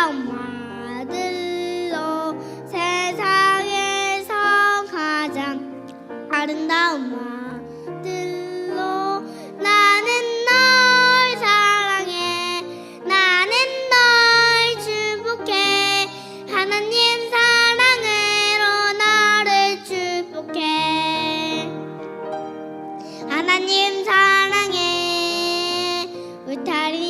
영화들로 세상에서 가장 아름다운 말들로 나는 널 사랑해. 나는 널 축복해. 하나님 사랑으로 나를 축복해. 하나님 사랑해. 울타리